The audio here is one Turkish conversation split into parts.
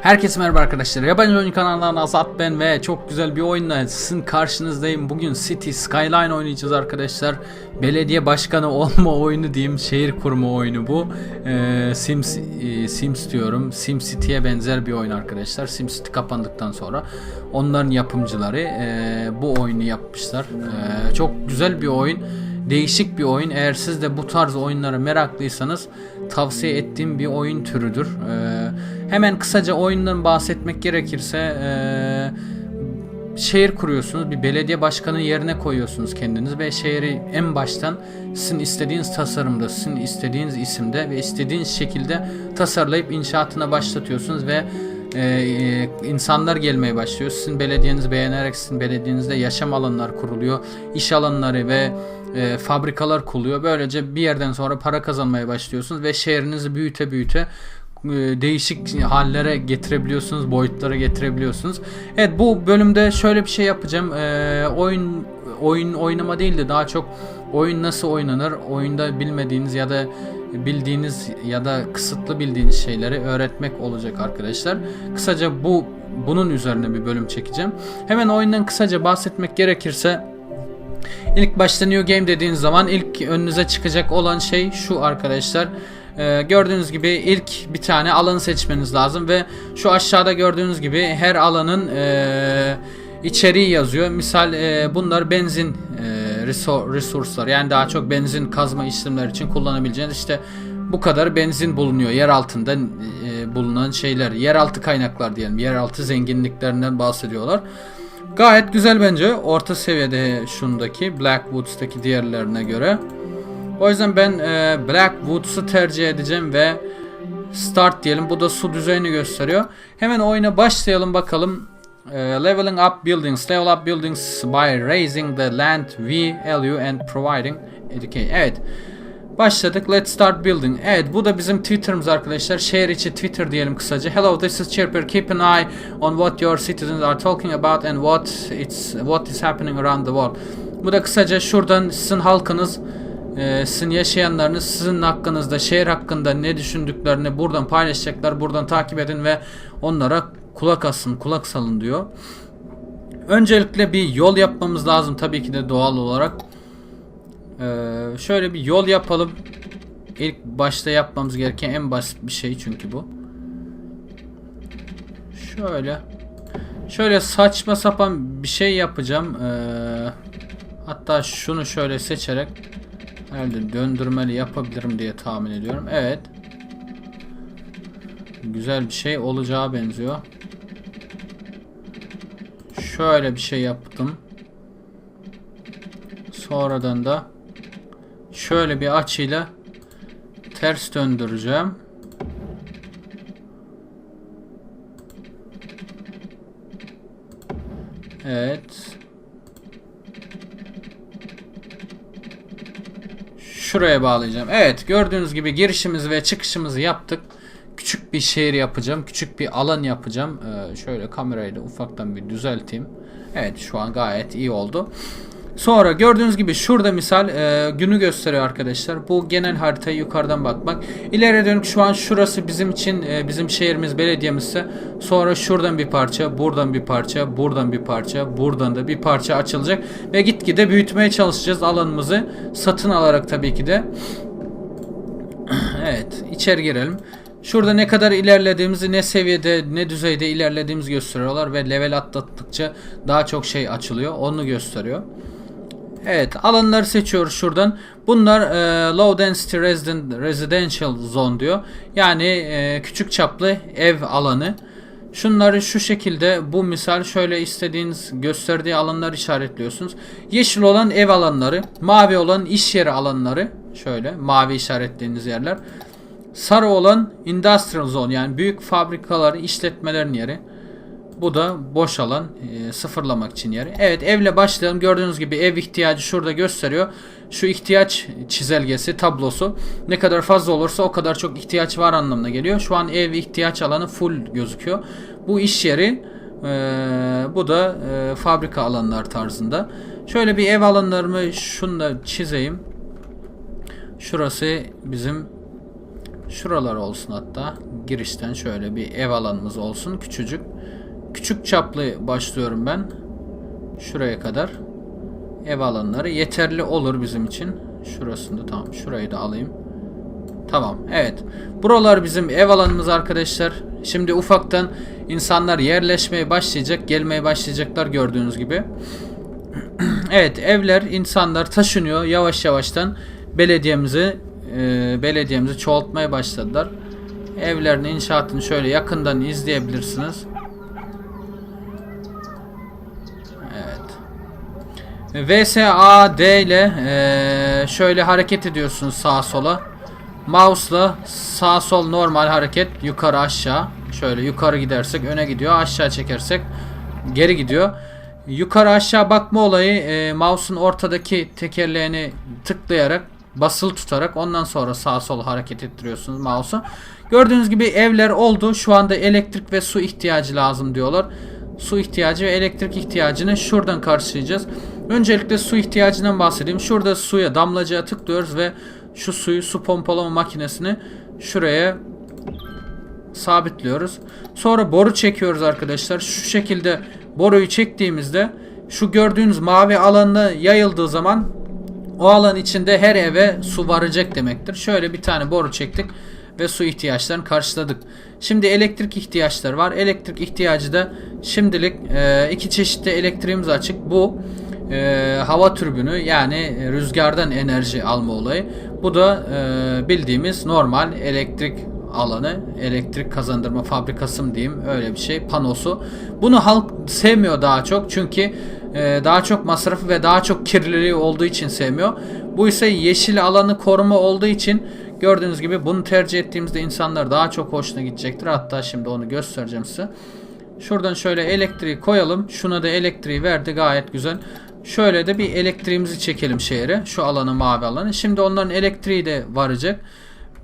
Herkese merhaba arkadaşlar. Yabancı Oyun kanalından Azat ben ve çok güzel bir oyunla sizin karşınızdayım. Bugün City Skyline oynayacağız arkadaşlar. Belediye başkanı olma oyunu diyeyim. Şehir kurma oyunu bu. Ee, Sims e, Sims diyorum. SimCity'ye benzer bir oyun arkadaşlar. SimCity kapandıktan sonra onların yapımcıları e, bu oyunu yapmışlar. E, çok güzel bir oyun değişik bir oyun. Eğer siz de bu tarz oyunlara meraklıysanız tavsiye ettiğim bir oyun türüdür. Ee, hemen kısaca oyundan bahsetmek gerekirse ee, şehir kuruyorsunuz. Bir belediye başkanı yerine koyuyorsunuz kendiniz ve şehri en baştan sizin istediğiniz tasarımda, sizin istediğiniz isimde ve istediğiniz şekilde tasarlayıp inşaatına başlatıyorsunuz ve ee, insanlar gelmeye başlıyor. Sizin belediyenizi beğenerek sizin belediyenizde yaşam alanlar kuruluyor. iş alanları ve e, fabrikalar kuruluyor. Böylece bir yerden sonra para kazanmaya başlıyorsunuz ve şehrinizi büyüte büyüte e, değişik hallere getirebiliyorsunuz, boyutlara getirebiliyorsunuz. Evet bu bölümde şöyle bir şey yapacağım. E, oyun oyun oynama değil de daha çok oyun nasıl oynanır, oyunda bilmediğiniz ya da bildiğiniz ya da kısıtlı bildiğiniz şeyleri öğretmek olacak arkadaşlar. Kısaca bu bunun üzerine bir bölüm çekeceğim. Hemen oyundan kısaca bahsetmek gerekirse İlk başta New Game dediğiniz zaman ilk önünüze çıkacak olan şey şu arkadaşlar. Ee, gördüğünüz gibi ilk bir tane alanı seçmeniz lazım ve şu aşağıda gördüğünüz gibi her alanın e, içeriği yazıyor. Misal e, bunlar benzin e, resource'lar yani daha çok benzin kazma işlemler için kullanabileceğiniz işte bu kadar benzin bulunuyor yer altında e, bulunan şeyler yeraltı kaynaklar diyelim yeraltı zenginliklerinden bahsediyorlar. Gayet güzel bence. Orta seviyede şundaki Blackwoods'taki diğerlerine göre. O yüzden ben e, Blackwoods'u tercih edeceğim ve Start diyelim. Bu da su düzeyini gösteriyor. Hemen oyuna başlayalım bakalım. E, leveling up buildings. Level up buildings by raising the land value and providing education. Evet. Başladık. Let's start building. Evet bu da bizim Twitter'ımız arkadaşlar. Şehir içi Twitter diyelim kısaca. Hello this is Chirper. Keep an eye on what your citizens are talking about and what it's what is happening around the world. Bu da kısaca şuradan sizin halkınız e, sizin yaşayanlarınız sizin hakkınızda şehir hakkında ne düşündüklerini buradan paylaşacaklar. Buradan takip edin ve onlara kulak asın, kulak salın diyor. Öncelikle bir yol yapmamız lazım tabii ki de doğal olarak. Ee, şöyle bir yol yapalım. İlk başta yapmamız gereken en basit bir şey çünkü bu. Şöyle. Şöyle saçma sapan bir şey yapacağım. Ee, hatta şunu şöyle seçerek herhalde döndürmeli yapabilirim diye tahmin ediyorum. Evet. Güzel bir şey olacağı benziyor. Şöyle bir şey yaptım. Sonradan da şöyle bir açıyla ters döndüreceğim. Evet. Şuraya bağlayacağım. Evet gördüğünüz gibi girişimizi ve çıkışımızı yaptık. Küçük bir şehir yapacağım. Küçük bir alan yapacağım. Ee, şöyle kamerayı da ufaktan bir düzelteyim. Evet şu an gayet iyi oldu. Sonra gördüğünüz gibi şurada misal e, günü gösteriyor arkadaşlar. Bu genel haritayı yukarıdan bakmak. İleri dönük şu an şurası bizim için e, bizim şehrimiz belediyemizse sonra şuradan bir parça, buradan bir parça, buradan bir parça, buradan da bir parça açılacak ve gitgide büyütmeye çalışacağız alanımızı satın alarak tabii ki de. evet, içeri girelim. Şurada ne kadar ilerlediğimizi, ne seviyede, ne düzeyde ilerlediğimizi gösteriyorlar ve level atlattıkça daha çok şey açılıyor. Onu gösteriyor. Evet alanları seçiyoruz şuradan. Bunlar e, low density resident, residential zone diyor. Yani e, küçük çaplı ev alanı. Şunları şu şekilde bu misal şöyle istediğiniz gösterdiği alanları işaretliyorsunuz. Yeşil olan ev alanları, mavi olan iş yeri alanları. Şöyle mavi işaretlediğiniz yerler. Sarı olan industrial zone yani büyük fabrikaları, işletmelerin yeri. Bu da boş alan e, sıfırlamak için yeri. Evet evle başlayalım. Gördüğünüz gibi ev ihtiyacı şurada gösteriyor. Şu ihtiyaç çizelgesi tablosu ne kadar fazla olursa o kadar çok ihtiyaç var anlamına geliyor. Şu an ev ihtiyaç alanı full gözüküyor. Bu iş yeri e, bu da e, fabrika alanlar tarzında. Şöyle bir ev alanlarımı şunu da çizeyim. Şurası bizim Şuralar olsun hatta. Girişten şöyle bir ev alanımız olsun. Küçücük. Küçük çaplı başlıyorum ben. Şuraya kadar. Ev alanları yeterli olur bizim için. Şurasında tamam. Şurayı da alayım. Tamam. Evet. Buralar bizim ev alanımız arkadaşlar. Şimdi ufaktan insanlar yerleşmeye başlayacak. Gelmeye başlayacaklar gördüğünüz gibi. evet evler insanlar taşınıyor yavaş yavaştan belediyemizi e, belediyemizi çoğaltmaya başladılar. Evlerin inşaatını şöyle yakından izleyebilirsiniz. Evet. VSAD ile e, şöyle hareket ediyorsunuz sağa sola. Mouse'la sağ sol normal hareket yukarı aşağı. Şöyle yukarı gidersek öne gidiyor. Aşağı çekersek geri gidiyor. Yukarı aşağı bakma olayı e, mouse'un ortadaki tekerleğini tıklayarak basılı tutarak ondan sonra sağ sol hareket ettiriyorsunuz mouse'u. Gördüğünüz gibi evler oldu. Şu anda elektrik ve su ihtiyacı lazım diyorlar. Su ihtiyacı ve elektrik ihtiyacını şuradan karşılayacağız. Öncelikle su ihtiyacından bahsedeyim. Şurada suya damlacıya tıklıyoruz ve şu suyu su pompalama makinesini şuraya sabitliyoruz. Sonra boru çekiyoruz arkadaşlar. Şu şekilde boruyu çektiğimizde şu gördüğünüz mavi alanına yayıldığı zaman o alan içinde her eve su varacak demektir. Şöyle bir tane boru çektik ve su ihtiyaçlarını karşıladık. Şimdi elektrik ihtiyaçları var. Elektrik ihtiyacı da şimdilik e, iki çeşitli elektriğimiz açık. Bu e, hava türbünü yani rüzgardan enerji alma olayı. Bu da e, bildiğimiz normal elektrik alanı elektrik kazandırma fabrikası mı diyeyim öyle bir şey panosu. Bunu halk sevmiyor daha çok çünkü e, daha çok masrafı ve daha çok kirliliği olduğu için sevmiyor. Bu ise yeşil alanı koruma olduğu için gördüğünüz gibi bunu tercih ettiğimizde insanlar daha çok hoşuna gidecektir. Hatta şimdi onu göstereceğim size. Şuradan şöyle elektriği koyalım. Şuna da elektriği verdi gayet güzel. Şöyle de bir elektriğimizi çekelim şehre. Şu alanı mavi alanı. Şimdi onların elektriği de varacak.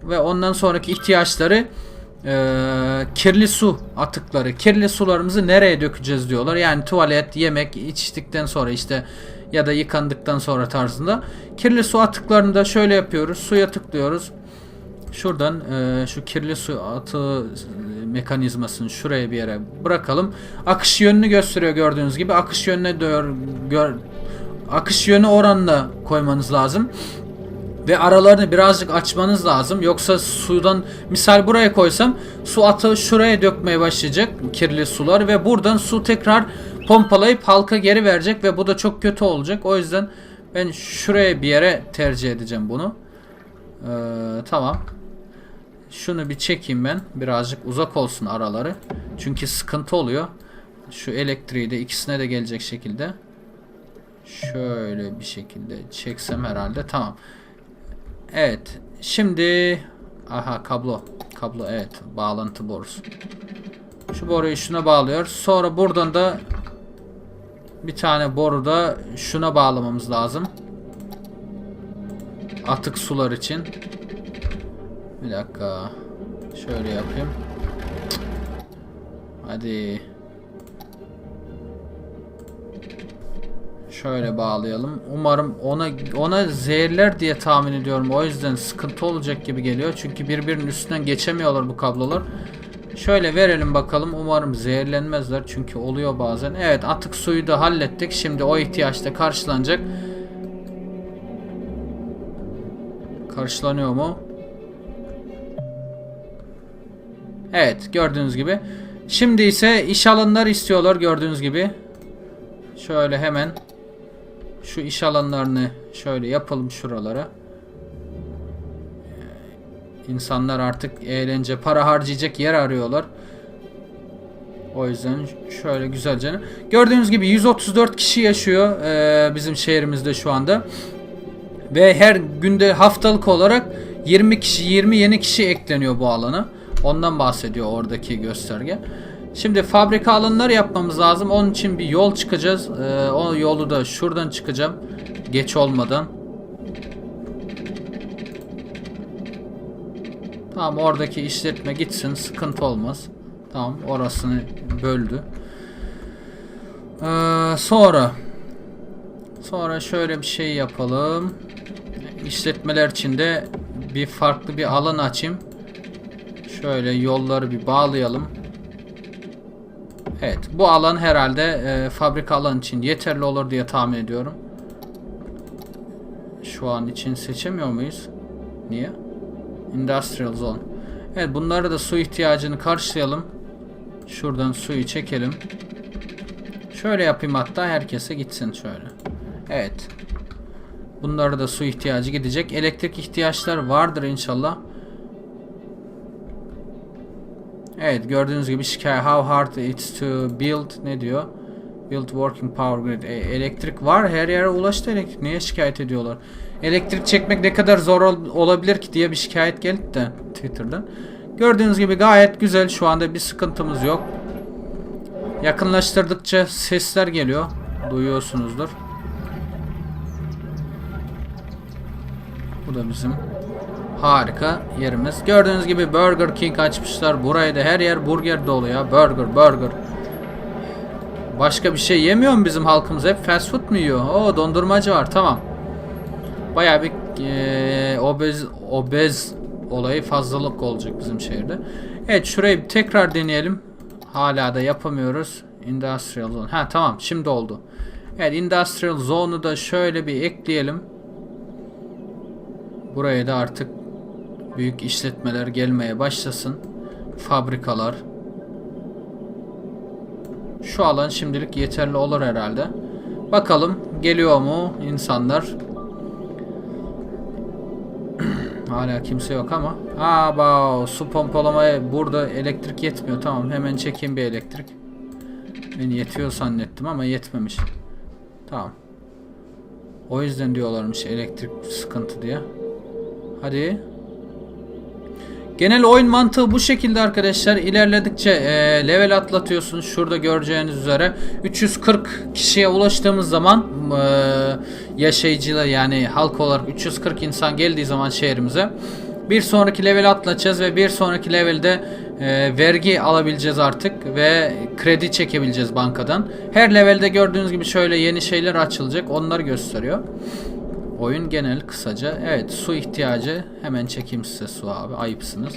Ve ondan sonraki ihtiyaçları e, kirli su atıkları. Kirli sularımızı nereye dökeceğiz diyorlar. Yani tuvalet, yemek içtikten sonra işte ya da yıkandıktan sonra tarzında. Kirli su atıklarını da şöyle yapıyoruz. Suya tıklıyoruz. Şuradan e, şu kirli su atığı mekanizmasını şuraya bir yere bırakalım. Akış yönünü gösteriyor gördüğünüz gibi. Akış yönüne doğru gör, akış yönü oranla koymanız lazım. Ve aralarını birazcık açmanız lazım. Yoksa sudan misal buraya koysam su atığı şuraya dökmeye başlayacak kirli sular ve buradan su tekrar pompalayıp halka geri verecek ve bu da çok kötü olacak. O yüzden ben şuraya bir yere tercih edeceğim bunu. Ee, tamam. Şunu bir çekeyim ben. Birazcık uzak olsun araları. Çünkü sıkıntı oluyor. Şu elektriği de ikisine de gelecek şekilde. Şöyle bir şekilde çeksem herhalde. Tamam. Evet. Şimdi aha kablo. Kablo evet. Bağlantı borusu. Şu boruyu şuna bağlıyor. Sonra buradan da bir tane boru da şuna bağlamamız lazım. Atık sular için. Bir dakika. Şöyle yapayım. Hadi. Şöyle bağlayalım. Umarım ona ona zehirler diye tahmin ediyorum. O yüzden sıkıntı olacak gibi geliyor. Çünkü birbirinin üstünden geçemiyorlar bu kablolar. Şöyle verelim bakalım. Umarım zehirlenmezler. Çünkü oluyor bazen. Evet atık suyu da hallettik. Şimdi o ihtiyaç da karşılanacak. Karşılanıyor mu? Evet gördüğünüz gibi. Şimdi ise iş alanları istiyorlar gördüğünüz gibi. Şöyle hemen şu iş alanlarını şöyle yapalım şuralara. İnsanlar artık eğlence, para harcayacak yer arıyorlar. O yüzden şöyle güzelce. Gördüğünüz gibi 134 kişi yaşıyor e, bizim şehrimizde şu anda. Ve her günde haftalık olarak 20 kişi 20 yeni kişi ekleniyor bu alana. Ondan bahsediyor oradaki gösterge. Şimdi fabrika alanları yapmamız lazım. Onun için bir yol çıkacağız. Ee, o yolu da şuradan çıkacağım. Geç olmadan. Tamam oradaki işletme gitsin. Sıkıntı olmaz. Tamam orasını böldü. Ee, sonra sonra şöyle bir şey yapalım. İşletmeler için de bir farklı bir alan açayım. Şöyle yolları bir bağlayalım. Evet bu alan herhalde e, fabrika alan için yeterli olur diye tahmin ediyorum. Şu an için seçemiyor muyuz? Niye? Industrial Zone. Evet bunları da su ihtiyacını karşılayalım. Şuradan suyu çekelim. Şöyle yapayım hatta herkese gitsin şöyle. Evet. Bunlara da su ihtiyacı gidecek. Elektrik ihtiyaçlar vardır inşallah. Evet gördüğünüz gibi şikayet how hard it's to build ne diyor? Build working power grid. E, elektrik var her yere ulaştı elektrik. Niye şikayet ediyorlar? Elektrik çekmek ne kadar zor ol- olabilir ki diye bir şikayet geldi de Twitter'dan. Gördüğünüz gibi gayet güzel. Şu anda bir sıkıntımız yok. Yakınlaştırdıkça sesler geliyor. Duyuyorsunuzdur. Bu da bizim harika yerimiz. Gördüğünüz gibi Burger King açmışlar. Burayı da her yer burger dolu ya. Burger, burger. Başka bir şey yemiyor mu bizim halkımız? Hep fast food mu yiyor? Oo dondurmacı var. Tamam. Bayağı bir eee, obez obez olayı fazlalık olacak bizim şehirde. Evet şurayı tekrar deneyelim. Hala da yapamıyoruz. Industrial Zone. Ha tamam şimdi oldu. Evet Industrial Zone'u da şöyle bir ekleyelim. Buraya da artık büyük işletmeler gelmeye başlasın. Fabrikalar. Şu alan şimdilik yeterli olur herhalde. Bakalım geliyor mu insanlar? Hala kimse yok ama. Aa bao, su pompalamaya burada elektrik yetmiyor. Tamam hemen çekeyim bir elektrik. Ben yetiyor zannettim ama yetmemiş. Tamam. O yüzden diyorlarmış elektrik sıkıntı diye. Hadi. Genel oyun mantığı bu şekilde arkadaşlar. İlerledikçe e, level atlatıyorsunuz. Şurada göreceğiniz üzere 340 kişiye ulaştığımız zaman e, yaşayıcılar yani halk olarak 340 insan geldiği zaman şehrimize bir sonraki level atlatacağız ve bir sonraki levelde e, vergi alabileceğiz artık ve kredi çekebileceğiz bankadan. Her levelde gördüğünüz gibi şöyle yeni şeyler açılacak. Onları gösteriyor. Oyun genel kısaca. Evet su ihtiyacı. Hemen çekeyim size su abi. Ayıpsınız.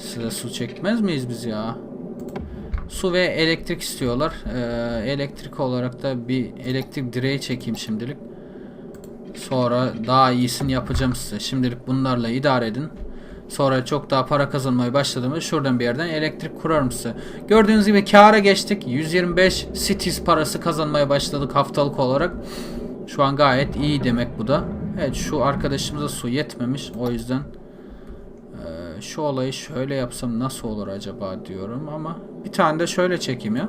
Size su çekmez miyiz biz ya? Su ve elektrik istiyorlar. Ee, elektrik olarak da bir elektrik direği çekeyim şimdilik. Sonra daha iyisini yapacağım size. Şimdilik bunlarla idare edin. Sonra çok daha para kazanmaya başladığımda şuradan bir yerden elektrik kurarım size. Gördüğünüz gibi kâra geçtik. 125 cities parası kazanmaya başladık haftalık olarak. Şu an gayet iyi demek bu da. Evet şu arkadaşımıza su yetmemiş. O yüzden eee, şu olayı şöyle yapsam nasıl olur acaba diyorum ama bir tane de şöyle çekeyim ya.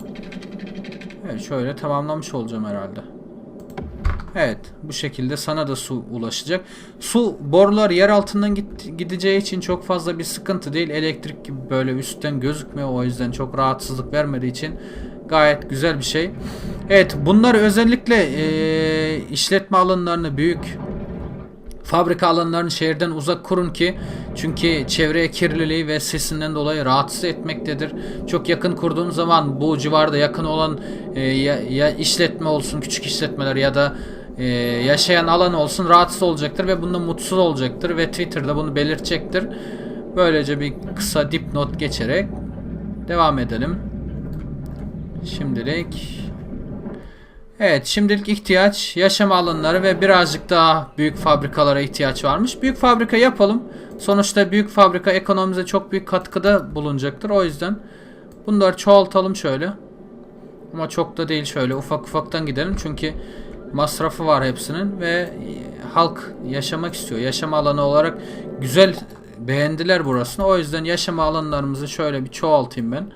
Evet şöyle tamamlamış olacağım herhalde. Evet bu şekilde sana da su ulaşacak. Su borular yer altından git- gideceği için çok fazla bir sıkıntı değil. Elektrik gibi böyle üstten gözükmüyor o yüzden çok rahatsızlık vermediği için gayet güzel bir şey. Evet bunlar özellikle eee, işletme alanlarını büyük fabrika alanlarını şehirden uzak kurun ki çünkü çevreye kirliliği ve sesinden dolayı rahatsız etmektedir. Çok yakın kurduğun zaman bu civarda yakın olan e, ya, ya işletme olsun küçük işletmeler ya da e, yaşayan alan olsun rahatsız olacaktır ve bundan mutsuz olacaktır ve Twitter'da bunu belirtecektir. Böylece bir kısa dipnot geçerek devam edelim. Şimdilik Evet şimdilik ihtiyaç yaşam alanları ve birazcık daha büyük fabrikalara ihtiyaç varmış. Büyük fabrika yapalım. Sonuçta büyük fabrika ekonomimize çok büyük katkıda bulunacaktır. O yüzden bunları çoğaltalım şöyle. Ama çok da değil şöyle ufak ufaktan gidelim. Çünkü masrafı var hepsinin ve halk yaşamak istiyor. Yaşam alanı olarak güzel beğendiler burasını. O yüzden yaşam alanlarımızı şöyle bir çoğaltayım ben.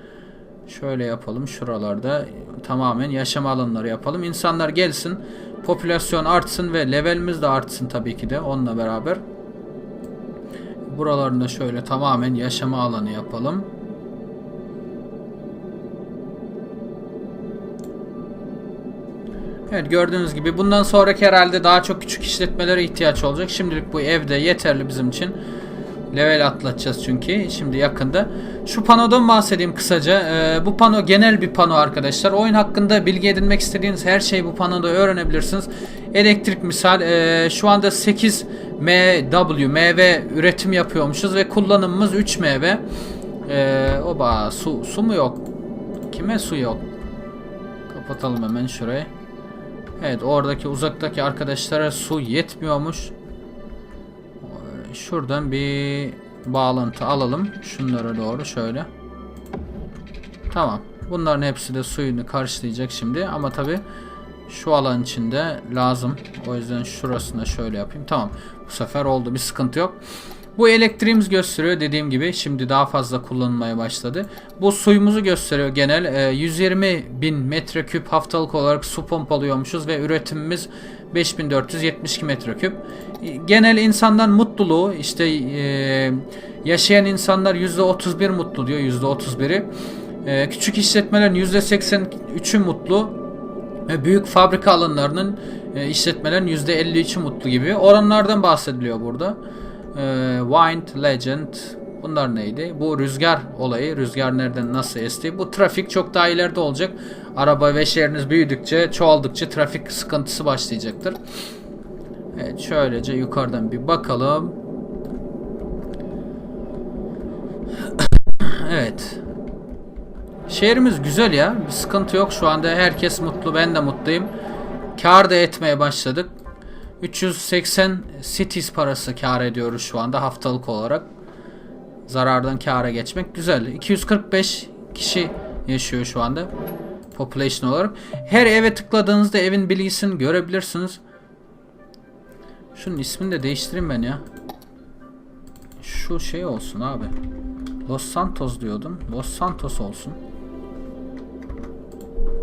Şöyle yapalım şuralarda tamamen yaşam alanları yapalım. İnsanlar gelsin, popülasyon artsın ve levelimiz de artsın tabii ki de onunla beraber. Buralarında şöyle tamamen yaşama alanı yapalım. Evet gördüğünüz gibi bundan sonraki herhalde daha çok küçük işletmelere ihtiyaç olacak. Şimdilik bu evde yeterli bizim için. Level atlatacağız çünkü şimdi yakında. Şu panodan bahsedeyim kısaca. Ee, bu pano genel bir pano arkadaşlar. Oyun hakkında bilgi edinmek istediğiniz her şeyi bu panoda öğrenebilirsiniz. Elektrik misal ee, şu anda 8 MW MV üretim yapıyormuşuz ve kullanımımız 3 MV. Ee, oba su su mu yok? Kime su yok? Kapatalım hemen şurayı. Evet oradaki uzaktaki arkadaşlara su yetmiyormuş. Şuradan bir bağlantı alalım. Şunlara doğru şöyle. Tamam. Bunların hepsi de suyunu karşılayacak şimdi. Ama tabi şu alan içinde lazım. O yüzden şurasına şöyle yapayım. Tamam. Bu sefer oldu. Bir sıkıntı yok. Bu elektriğimiz gösteriyor dediğim gibi şimdi daha fazla kullanılmaya başladı. Bu suyumuzu gösteriyor genel e, 120 bin metreküp haftalık olarak su pompalıyormuşuz ve üretimimiz 5472 metreküp. E, Genel insanların mutluluğu işte e, yaşayan insanlar %31 mutlu diyor %31'i. E, küçük işletmelerin %83'ü mutlu ve büyük fabrika alanlarının e, işletmelerin %53'ü mutlu gibi oranlardan bahsediliyor burada. Ee, Wind Legend bunlar neydi? Bu rüzgar olayı. Rüzgar nereden nasıl esti? Bu trafik çok daha ileride olacak. Araba ve şehriniz büyüdükçe, çoğaldıkça trafik sıkıntısı başlayacaktır. Evet şöylece yukarıdan bir bakalım. evet. Şehrimiz güzel ya. Bir sıkıntı yok. Şu anda herkes mutlu. Ben de mutluyum. Kar da etmeye başladık. 380 cities parası kar ediyoruz şu anda haftalık olarak. Zarardan kâra geçmek güzel. 245 kişi yaşıyor şu anda population olarak. Her eve tıkladığınızda evin bilgisini görebilirsiniz. Şunun ismini de değiştireyim ben ya. Şu şey olsun abi. Los Santos diyordum. Los Santos olsun.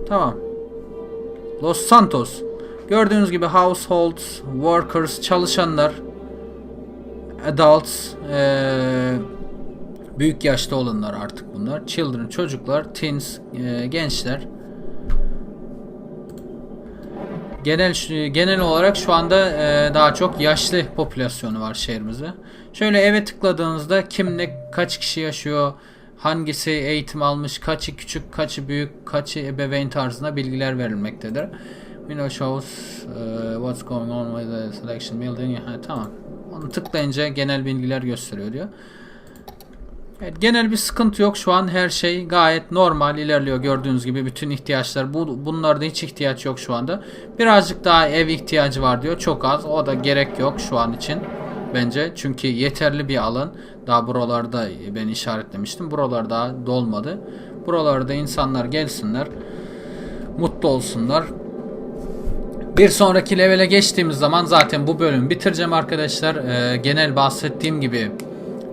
Tamam. Los Santos. Gördüğünüz gibi households, workers, çalışanlar, adults, eee, büyük yaşta olanlar artık bunlar. Children, çocuklar, teens, eee, gençler. Genel genel olarak şu anda eee, daha çok yaşlı popülasyonu var şehrimizde. Şöyle eve tıkladığınızda kim ne kaç kişi yaşıyor, hangisi eğitim almış, kaçı küçük, kaçı büyük, kaçı ebeveyn tarzında bilgiler verilmektedir. Window shows uh, what's going on with the selection building. Ha, tamam. Onu tıklayınca genel bilgiler gösteriyor diyor. Evet, genel bir sıkıntı yok. Şu an her şey gayet normal ilerliyor gördüğünüz gibi. Bütün ihtiyaçlar bu bunlarda hiç ihtiyaç yok şu anda. Birazcık daha ev ihtiyacı var diyor. Çok az. O da gerek yok şu an için bence. Çünkü yeterli bir alan. Daha buralarda ben işaretlemiştim. Buralar daha dolmadı. Buralarda insanlar gelsinler mutlu olsunlar. Bir sonraki levele geçtiğimiz zaman zaten bu bölüm bitireceğim arkadaşlar. Ee, genel bahsettiğim gibi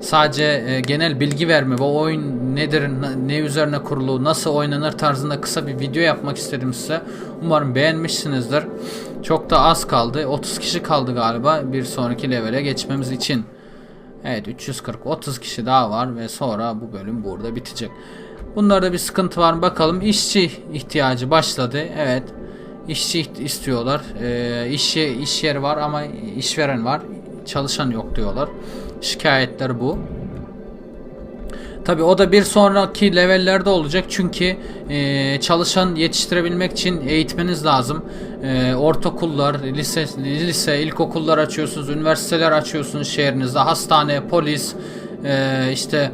sadece e, genel bilgi verme ve oyun nedir, ne üzerine kurulu, nasıl oynanır tarzında kısa bir video yapmak istedim size. Umarım beğenmişsinizdir. Çok da az kaldı. 30 kişi kaldı galiba bir sonraki levele geçmemiz için. Evet 340 30 kişi daha var ve sonra bu bölüm burada bitecek. Bunlarda bir sıkıntı var bakalım. İşçi ihtiyacı başladı. Evet. İşçi istiyorlar. Ee, iş, iş yeri var ama işveren var. Çalışan yok diyorlar. Şikayetler bu. Tabi o da bir sonraki levellerde olacak çünkü e, çalışan yetiştirebilmek için eğitmeniz lazım. E, ortaokullar, lise, lise, ilkokullar açıyorsunuz, üniversiteler açıyorsunuz şehrinizde, hastane, polis, e, işte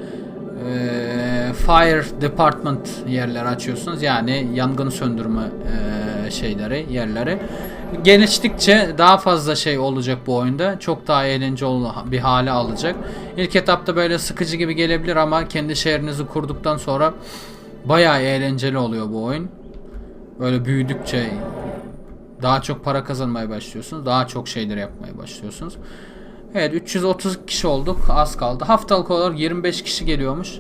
e, fire department yerler açıyorsunuz. Yani yangın söndürme e, şeyleri, yerleri. Geliştikçe daha fazla şey olacak bu oyunda. Çok daha eğlenceli bir hale alacak. İlk etapta böyle sıkıcı gibi gelebilir ama kendi şehrinizi kurduktan sonra bayağı eğlenceli oluyor bu oyun. Böyle büyüdükçe daha çok para kazanmaya başlıyorsunuz. Daha çok şeyler yapmaya başlıyorsunuz. Evet 330 kişi olduk. Az kaldı. Haftalık olarak 25 kişi geliyormuş.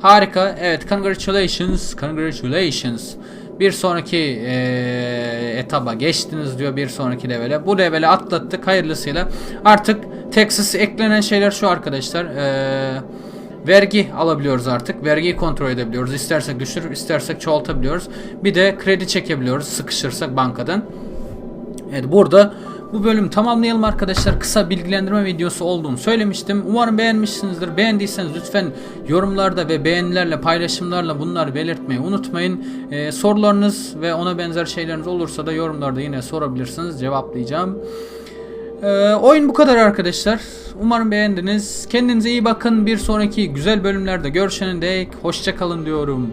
Harika. Evet congratulations. Congratulations. Bir sonraki eee, etaba geçtiniz diyor bir sonraki levele. Bu levele atlattık hayırlısıyla. Artık Texas eklenen şeyler şu arkadaşlar. Eee vergi alabiliyoruz artık. Vergiyi kontrol edebiliyoruz. İstersek düşürür, istersek çoğaltabiliyoruz. Bir de kredi çekebiliyoruz sıkışırsak bankadan. Evet burada bu bölüm tamamlayalım arkadaşlar. Kısa bilgilendirme videosu olduğunu söylemiştim. Umarım beğenmişsinizdir. Beğendiyseniz lütfen yorumlarda ve beğenilerle, paylaşımlarla bunları belirtmeyi unutmayın. Ee, sorularınız ve ona benzer şeyleriniz olursa da yorumlarda yine sorabilirsiniz. Cevaplayacağım. Ee, oyun bu kadar arkadaşlar. Umarım beğendiniz. Kendinize iyi bakın. Bir sonraki güzel bölümlerde görüşene dek hoşça kalın diyorum.